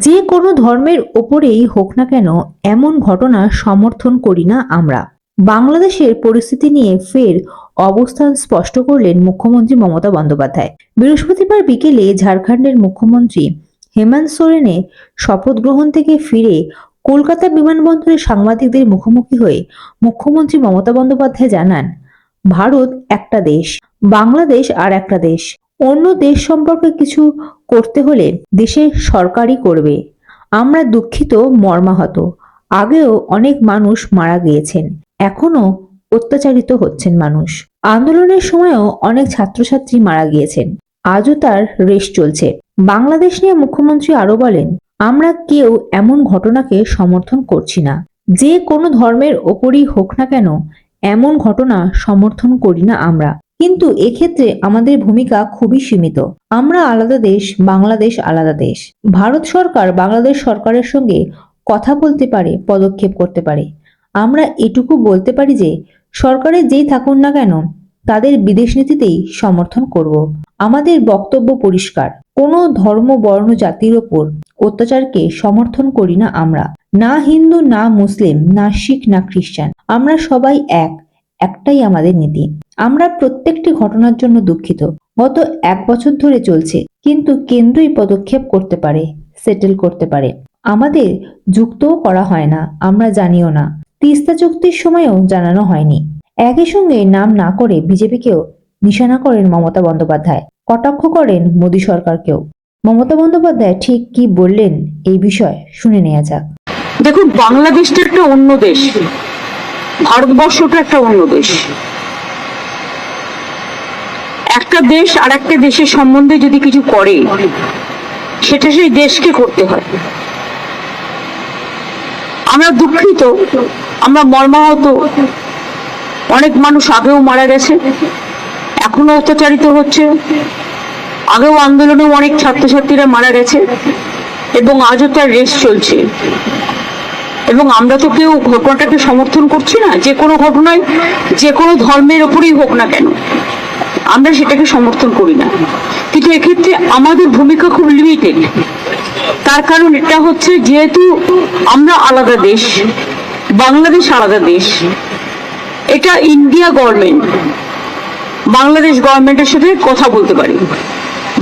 যে কোনো ধর্মের ওপরেই হোক না কেন, এমন ঘটনা সমর্থন করি না আমরা। বাংলাদেশের পরিস্থিতি নিয়ে ফের অবস্থান স্পষ্ট করলেন মুখ্যমন্ত্রী মমতা বন্দ্যোপাধ্যায়। বৃহস্পতিবার বিকেলে ঝাড়খণ্ডের মুখ্যমন্ত্রী হেমন্ত সোরেনে শপথ গ্রহণ থেকে ফিরে কলকাতা বিমানবন্দরে সাংবাদিকদের মুখোমুখি হয়ে মুখ্যমন্ত্রী মমতা বন্দ্যোপাধ্যায় জানান, ভারত একটা দেশ, বাংলাদেশ আর একটা দেশ। অন্য দেশ সম্পর্কে কিছু করতে হলে দেশের সরকারই করবে। আমরা দুঃখিত মর্মাহত। আগেও অনেক মানুষ মারা গিয়েছেন। এখনও অত্যাচারিত হচ্ছেন মানুষ। আন্দোলনের সময়ও অনেক ছাত্রছাত্রী মারা গিয়েছেন। আজও তার রেশ চলছে। বাংলাদেশ নিয়ে মুখ্যমন্ত্রী আরও বলেন, আমরা কেউ এমন ঘটনাকে সমর্থন করছি না। যে কোনো ধর্মের ওপরই হোক না কেন, এমন ঘটনা সমর্থন করি না আমরা। কিন্তু এক্ষেত্রে আমাদের ভূমিকা খুবই সীমিত। আমরা আলাদা দেশ, বাংলাদেশ আলাদা দেশ। ভারত সরকার বাংলাদেশ সরকারের সঙ্গে কথা বলতে পারে, পদক্ষেপ করতে পারে। আমরা এটুকু বলতে পারি যে, সরকারে যেই থাকুন না কেন, তাদের বিদেশ নীতিতেই সমর্থন করব। আমাদের বক্তব্য পরিষ্কার। কোনো ধর্ম, বর্ণ, জাতির ওপর অত্যাচারকে সমর্থন করি না আমরা। না হিন্দু, না মুসলিম, না শিখ, না খ্রিস্টান আমরা সবাই এক। একটাই আমাদের নীতি। আমরা প্রত্যেকটি ঘটনার জন্য দুঃখিত। গত এক বছর ধরে চলছে, কিন্তু কেন্দ্রই পদক্ষেপ করতে পারে সেটেল করতে পারে। আমাদের যুক্তও করা হয় না, আমরা জানিও না। তিস্তা চুক্তির সময়ও জানানো হয়নি। একই সঙ্গে নাম না করে বিজেপিকেও নিশানা করেন মমতা বন্দ্যোপাধ্যায়, কটাক্ষ করেন মোদী সরকারকেও। মমতা বন্দ্যোপাধ্যায় ঠিক কি বললেন এই বিষয়ে শুনে নেওয়া যাক। দেখুন, বাংলাদেশটা একটা অন্য দেশ। ভারতবর্ষটা একটা অন্য দেশ। একটা দেশ আর একটা দেশের সম্বন্ধে যদি কিছু করে, সেটা সেই দেশকে করতে হয়। আমরা দুঃখিত, আমরা মর্মাহত। অনেক মানুষ আগেও মারা গেছে, এখনও অত্যাচারিত হচ্ছে। আগেও আন্দোলনেও অনেক ছাত্রছাত্রীরা মারা গেছে, এবং আজও তার রেস চলছে। এবং আমরা তো কেউ ঘটনাটাকে সমর্থন করছি না, যে কোনো ঘটনায়, যে কোনো ধর্মের ওপরেই হোক না কেন, আমরা সেটাকে সমর্থন করি না। কিন্তু এক্ষেত্রে আমাদের ভূমিকা খুব লিমিটেড তার কারণ এটা হচ্ছে যেহেতু আমরা আলাদা দেশ, বাংলাদেশ আলাদা দেশ, এটা ইন্ডিয়া গভর্নমেন্ট, বাংলাদেশ গভর্নমেন্টের সাথে কথা বলতে পারি,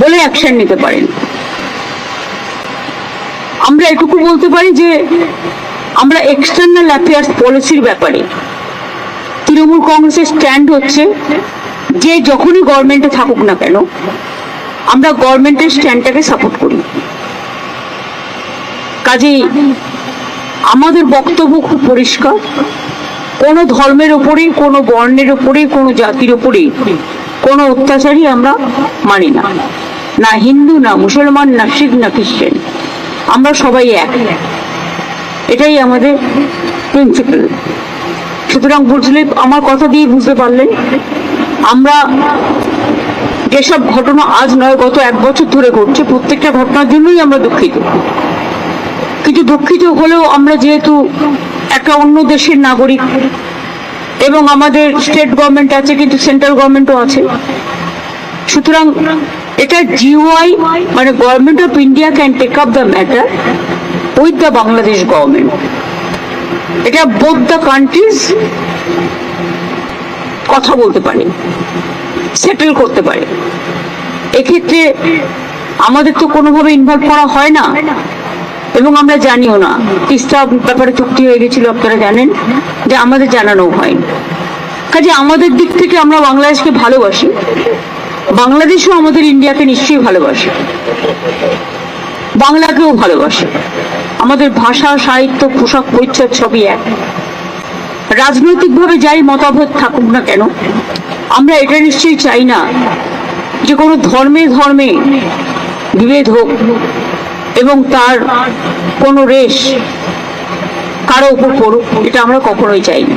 বলে অ্যাকশন নিতে পারেন। আমরা এটুকু বলতে পারি যে আমরা এক্সটার্নাল অ্যাফেয়ার্স পলিসির ব্যাপারে তৃণমূল কংগ্রেসের স্ট্যান্ড হচ্ছে যে যখনই গভর্নমেন্টে থাকুক না কেন, আমরা গভর্নমেন্টের স্ট্যান্ডটাকে সাপোর্ট করি। কাজেই আমাদের বক্তব্য খুব পরিষ্কার, কোনো ধর্মের ওপরেই, কোনো বর্ণের ওপরেই, কোনো জাতির ওপরেই কোনো অত্যাচারই আমরা মানি না। না হিন্দু, না মুসলমান, না শিখ, না খ্রিস্টান, আমরা সবাই এক। এটাই আমাদের প্রিন্সিপাল সুতরাং বুঝলে আমার কথা দিয়ে বুঝতে পারলেন। আমরা যেসব ঘটনা আজ নয়, গত এক বছর ধরে ঘটছে, প্রত্যেকটা ঘটনার জন্যই আমরা দুঃখিত। কিন্তু দুঃখিত হলেও আমরা যেহেতু একটা অন্য দেশের নাগরিক এবং আমাদের স্টেট গভর্নমেন্ট আছে, কিন্তু সেন্ট্রাল গভর্নমেন্টও আছে। সুতরাং এটা জিওআই মানে government of India can take up the matter with the Bangladesh government. এটা বোথ দ্য কান্ট্রিজ কথা বলতে পারে সেটেল করতে পারে। এক্ষেত্রে আমাদের তো কোনোভাবে ইনভলভ করা হয় না, এবং আমরা জানিও না। তিস্তা ব্যাপারে চুক্তি হয়ে গেছিল, আপনারা জানেন, যে আমাদের জানানো হয়নি। কাজে আমাদের দিক থেকে আমরা বাংলাদেশকে ভালোবাসি। বাংলাদেশও আমাদের ইন্ডিয়াকে নিশ্চয়ই ভালোবাসে। বাংলাকেও ভালোবাসে। আমাদের ভাষা, সাহিত্য, পোশাক, পরিচ্ছদ সবই এক। রাজনৈতিকভাবে যাই মতামত থাকুক না কেন, আমরা এটা নিশ্চয়ই চাই না যে কোনো ধর্মে ধর্মে বিভেদ হোক এবং তার কোনো রেশ কারও উপর পড়ুক, এটা আমরা কখনোই চাই না।